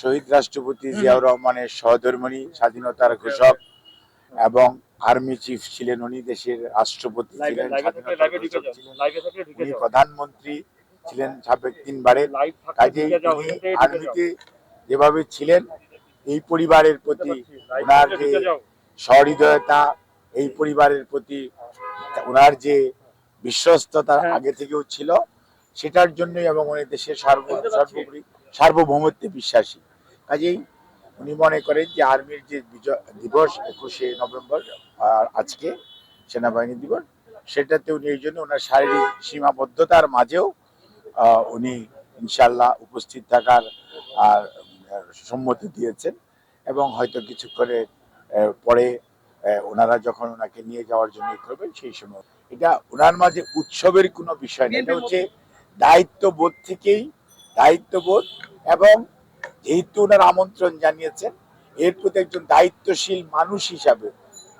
শহীদ রাষ্ট্রপতি জিয়াউর রহমানের সহধর্মিণী স্বাধীনতার ঘোষক এবং আর্মি চিফ ছিলেন উনি দেশের রাষ্ট্রপতি ছিলেন উনি প্রধানমন্ত্রী ছিলেন সাবেক তিনবারের। কাজে উনি আর্মিতে যেভাবে ছিলেন এই পরিবারের প্রতি ওনার যে সহৃদয়তা এই পরিবারের প্রতি ওনার যে বিশ্বস্ততা আগে থেকেও ছিল সেটার জন্যই এবং উনি দেশের সার্ব সর্বোপরি সার্বভৌমত্বে বিশ্বাসী। কাজেই উনি মনে করেন যে আর্মির যে বিজয় দিবস একুশে নভেম্বর আর আজকে সেনাবাহিনী দিবস সেটাতে উনি এই জন্য ওনার শারীরিক সীমাবদ্ধতার মাঝেও উনি ইনশাল্লাহ উপস্থিত থাকার আর সম্মতি দিয়েছেন। এবং হয়তো কিছুক্ষণের আহ, পরে ওনারা যখন ওনাকে নিয়ে যাওয়ার জন্য করবেন সেই সময়। এটা ওনার মাঝে উৎসবের কোনো বিষয় নেই এটা হচ্ছে দায়িত্ববোধ থেকেই দায়িত্ববোধ এবং যেহেতু ওনার আমন্ত্রণ জানিয়েছেন, এর প্রতি একজন দায়িত্বশীল মানুষ হিসাবে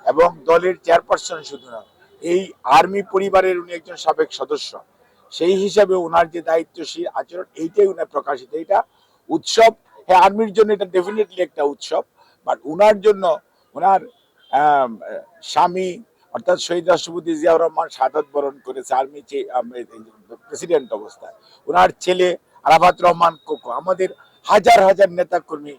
এবং দলের চেয়ারপারসন শুধু না, এই আর্মি পরিবারের উনি একজন সাবেক সদস্য, সেই হিসাবে ওনার যে দায়িত্বশীল আচরণ, এইটাই উনার প্রকাশিত। এটা উৎসব হ্যাঁ আর্মির জন্য এটা ডেফিনেটলি একটা উৎসব বাট ওনার জন্য ওনার স্বামী অর্থাৎ শহীদ রাষ্ট্রপতি জিয়াউর রহমান শাহাদত বরণ করেছে আর্মি প্রেসিডেন্ট অবস্থায়। ওনার ছেলে আরাফাত রহমান কোকো আমাদের হাজার হাজার নেতা কর্মী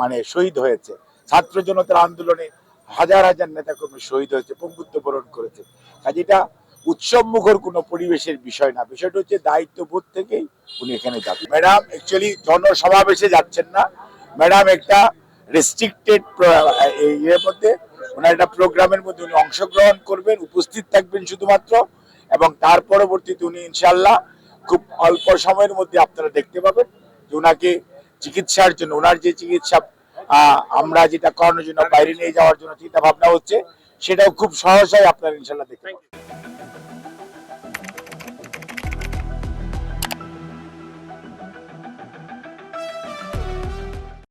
মানে শহীদ হয়েছে। ছাত্র জনতার আন্দোলনে হাজার হাজার নেতা কর্মী শহীদ হয়েছে, পঙ্গুত্ব বরণ করেছে। কাজে এটা উৎসব মুখর কোনো পরিবেশের বিষয় না। বিষয়টা হচ্ছে দায়িত্ববোধ থেকেই উনি এখানে যাবেন ম্যাডাম অ্যাকচুয়ালি জনসমাবেশে যাচ্ছেন না। ম্যাডাম একটা রেস্ট্রিক্টেড ইয়ের মধ্যে, ওনার একটা প্রোগ্রামের মধ্যে উনি অংশগ্রহণ করবেন, উপস্থিত থাকবেন শুধুমাত্র এবং তার পরবর্তীতে উনি ইনশাল্লাহ খুব অল্প সময়ের মধ্যে আপনারা দেখতে পাবেন। ওনাকে চিকিৎসার জন্য, ওনার যে চিকিৎসা আমরা যেটা করানোর জন্য বাইরে নিয়ে যাওয়ার জন্য চিন্তা ভাবনা হচ্ছে, সেটাও খুব সহজ হয় আপনার ইনশাল্লাহ দেখতে পাবেন।